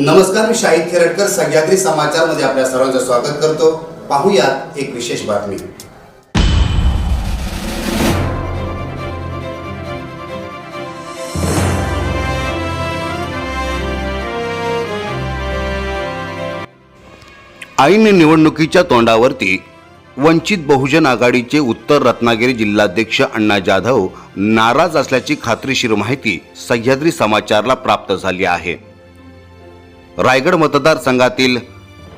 नमस्कार मी शाहिद खेरटकर सह्याद्री समाचारमध्ये आपल्या सर्वांचं स्वागत करतो. पाहूयात एक विशेष बातमी. ऐन निवडणुकीच्या तोंडावरती वंचित बहुजन आघाडीचे उत्तर रत्नागिरी जिल्हाध्यक्ष अण्णा जाधव नाराज असल्याची खात्रीशीर माहिती सह्याद्री समाचारला प्राप्त झाली आहे. रायगड मतदारसंघातील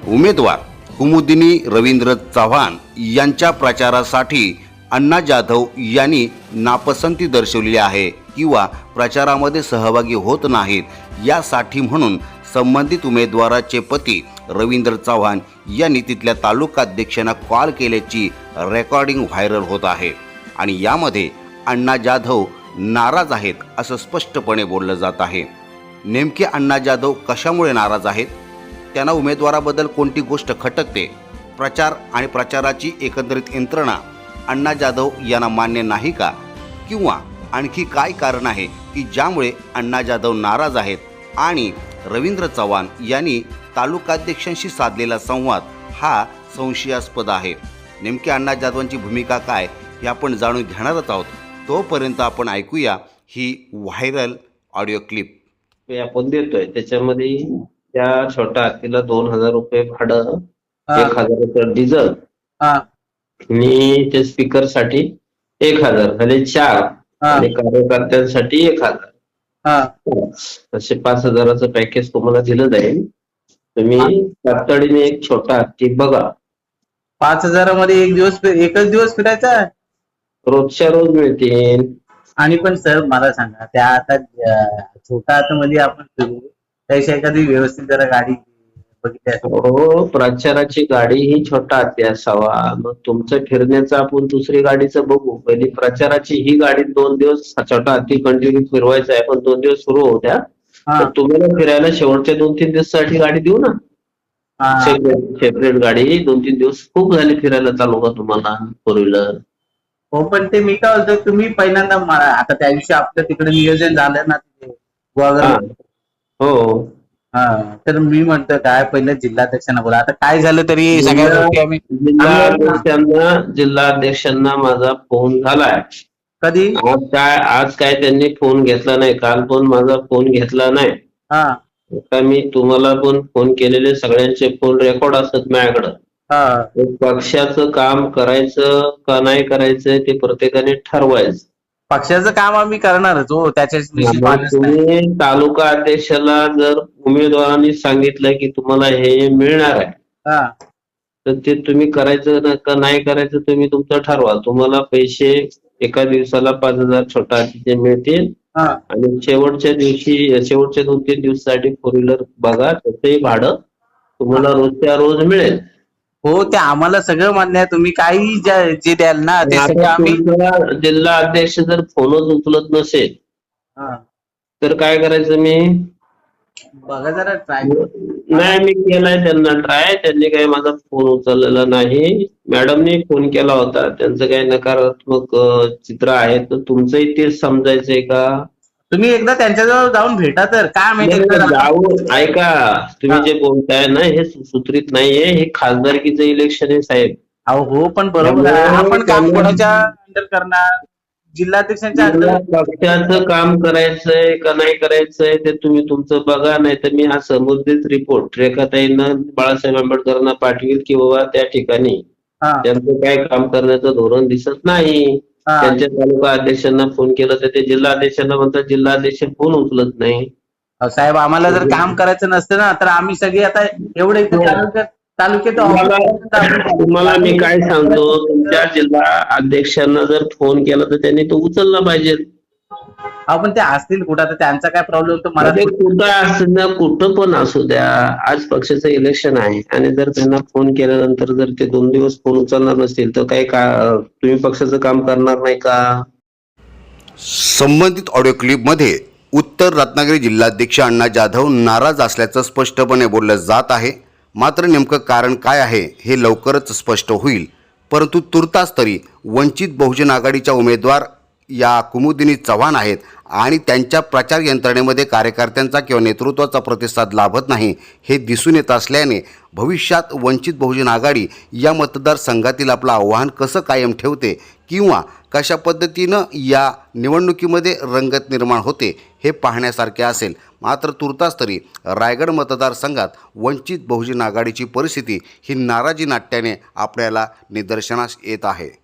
उमेदवार कुमुदिनी रवींद्र चव्हाण यांच्या प्रचारासाठी अण्णा जाधव यांनी नापसंती दर्शवली आहे किंवा प्रचारामध्ये सहभागी होत नाहीत यासाठी म्हणून संबंधित उमेदवाराचे पती रवींद्र चव्हाण यांनी तिथल्या तालुकाध्यक्षांना कॉल केल्याची रेकॉर्डिंग व्हायरल होत आहे. आणि यामध्ये अण्णा जाधव नाराज आहेत असं स्पष्टपणे बोललं जात आहे. नेमके अण्णा जाधव कशामुळे नाराज आहेत? त्यांना उमेदवाराबद्दल कोणती गोष्ट खटकते? प्रचार आणि प्रचाराची एकंदरीत यंत्रणा अण्णा जाधव यांना मान्य नाही का? किंवा आणखी काय कारण आहे की ज्यामुळे अण्णा जाधव नाराज आहेत? आणि रवींद्र चव्हाण यांनी तालुकाध्यक्षांशी साधलेला संवाद हा संशयास्पद आहे. नेमकी अण्णा जाधवांची भूमिका काय हे आपण जाणून घेणारच आहोत. तोपर्यंत आपण ऐकूया ही व्हायरल ऑडिओ क्लिप. हे आपण देतोय. त्याच्यामध्ये त्या छोट्या हत्तीला दोन हजार रुपये भाडं एक हजार रुपये डिझेल आणि त्या स्पीकरसाठी एक हजार झाले चार आणि कार्यकर्त्यांसाठी एक हजार. असे पाच हजाराचं पॅकेज तुम्हाला दिलं जाईल. तुम्ही तातडीने एक छोटा हत्ती बघा. पाच हजारामध्ये एक दिवस एकच दिवस फिरायचा? रोजच्या रोज मिळतील. आणि पण सर मला सांगा त्या आता छोटा हातामध्ये आपण फिरू त्याशी एखादी व्यवस्थित जरा गाडी बघितली असेल. हो प्रचाराची गाडी ही छोटा हत्ती असावा. मग तुमचं फिरण्याचं आपण दुसरी गाडीचं बघू. पहिली प्रचाराची ही गाडी दोन दिवस छोटा हत्ती कंटिन्यू फिरवायचा आहे पण दोन दिवस सुरू होत्या हा, तर तुम्हाला फिरायला शेवटच्या दोन तीन दिवसासाठी गाडी देऊ ना. हा. सेपरेट सेपरेट गाडी. दोन तीन दिवस खूप झाले फिरायला चालू का तुम्हाला फोर व्हीलर हो पण ते मी काय बोलतो तुम्ही पहिल्यांदा मला आता त्या दिवशी आपलं तिकडे नियोजन झालं ना तिथे गुहागर हो. हा तर मी म्हणतो काय पहिलं जिल्हाध्यक्षांना बोला. आता काय झालं तरी सगळ्या गोष्टी आम्ही जिल्हाध्यक्षांना जिल्हाध्यक्षांना माझा फोन झालाय. कधी? आज काय आज काय त्यांनी फोन घेतला नाही. काल पण माझा फोन घेतला नाही. हा. आता मी तुम्हाला पण फोन केलेले सगळ्यांचे फोन रेकॉर्ड असतात माझ्याकडं. हा पक्षाचं काम करायचं का नाही करायचं ते प्रत्येकाने ठरवायचं. पक्षाचं काम आम्ही करणारच हो. तुम्ही तालुका अध्यक्षाला जर उमेदवारांनी सांगितलं की तुम्हाला हे मिळणार आहे तर ते तुम्ही करायचं का नाही करायचं तुम्ही तुमचं ठरवा तुम्हाला पैसे एका दिवसाला पाच हजार छोटा हातीचे मिळतील. हा. आणि शेवटच्या दिवशी शेवटच्या दोन तीन दिवसासाठी फोर व्हीलर बघा त्याचंही भाडं तुम्हाला रोजच्या रोज मिळेल. हो ते आम्हाला सगळं मान्य आहे. तुम्ही काही ज्या- जे द्याल ना ते सगळं आता आम्ही तुमचा जिल्हा अध्यक्ष जर फोनच उचलत नसेल हा. तर काय करायचं मी? बघा जरा ट्राय नाही मी केलाय त्यांना ट्राय त्यांनी काही माझा फोन उचललेला नाही. मॅडमने फोन केला होता. त्यांचं काही नकारात्मक अं, चित्र आहे. तर तुमचंही तेच समजायचंय का? तुम्ही एकदा त्यांच्याजवळ जाऊन भेटा तर. काय माहिती जाऊन ऐका. तुम्ही. जे बोलताय ना हे सुसूत्रित नाहीये. हे खासदारकीचं इलेक्शन आहे साहेब. अहो हो पण बरोबर आहे. आपण काम कोणाच्या अंडर करणार? जिल्हाध्यक्षांच्या पक्षाचं काम करायचंय का नाही करायचंय ते तुम्ही तुमचं बघा. नाही तर मी हा संबंधित रिपोर्ट रेखाताईंना बाळासाहेब आंबेडकरांना पाठवेल की बाबा त्या ठिकाणी त्यांचं काय काम करण्याचं धोरण दिसत नाही. त्यांच्या तालुका अध्यक्षांना फोन केला तर ते जिल्हा अध्यक्षांना म्हणतात जिल्हा अध्यक्ष फोन उचलत नाही. साहेब आम्हाला जर काम करायचं नसतं ना तर आम्ही सगळे आता एवढे इथे तालुक्यात तुम्हाला मी काय सांगतो तुमच्या जिल्हा अध्यक्षांना जर फोन केला तर त्यांनी तो उचलला पाहिजे. अहो पण ते असतील कुठं? तर त्यांचा काय प्रॉब्लेम होतो? मला ते कुठं असू द्या कुठं पण असू द्या. आज पक्षाचं इलेक्शन आहे आणि जर त्यांना फोन केल्यानंतर जर ते दोन दिवस फोन उचलणार नसतील तर काही का तुम्ही पक्षाचं काम करणार नाही का? संबंधित ऑडिओ क्लिपमध्ये उत्तर रत्नागिरी जिल्हाध्यक्ष अण्णा जाधव नाराज असल्याचं स्पष्टपणे बोललं जात आहे. मात्र नेमकं कारण काय आहे हे लवकरच स्पष्ट होईल. परंतु तुर्तास तरी वंचित बहुजन आघाडीच्या उमेदवार या कुमुदिनी चव्हाण आहेत आणि त्यांच्या प्रचार यंत्रणेमध्ये कार्यकर्त्यांचा किंवा नेतृत्वाचा प्रतिसाद लाभत नाही हे दिसून येत असल्याने भविष्यात वंचित बहुजन आघाडी या मतदारसंघातील आपलं आव्हान कसं कायम ठेवते किंवा कशा पद्धतीनं या निवडणुकीमध्ये रंगत निर्माण होते हे पाहण्यासारखे असेल. मात्र तुर्तास तरी रायगड मतदारसंघात वंचित बहुजन आघाडीची परिस्थिती ही नाराजी नाट्याने आपल्याला निदर्शनास येत आहे.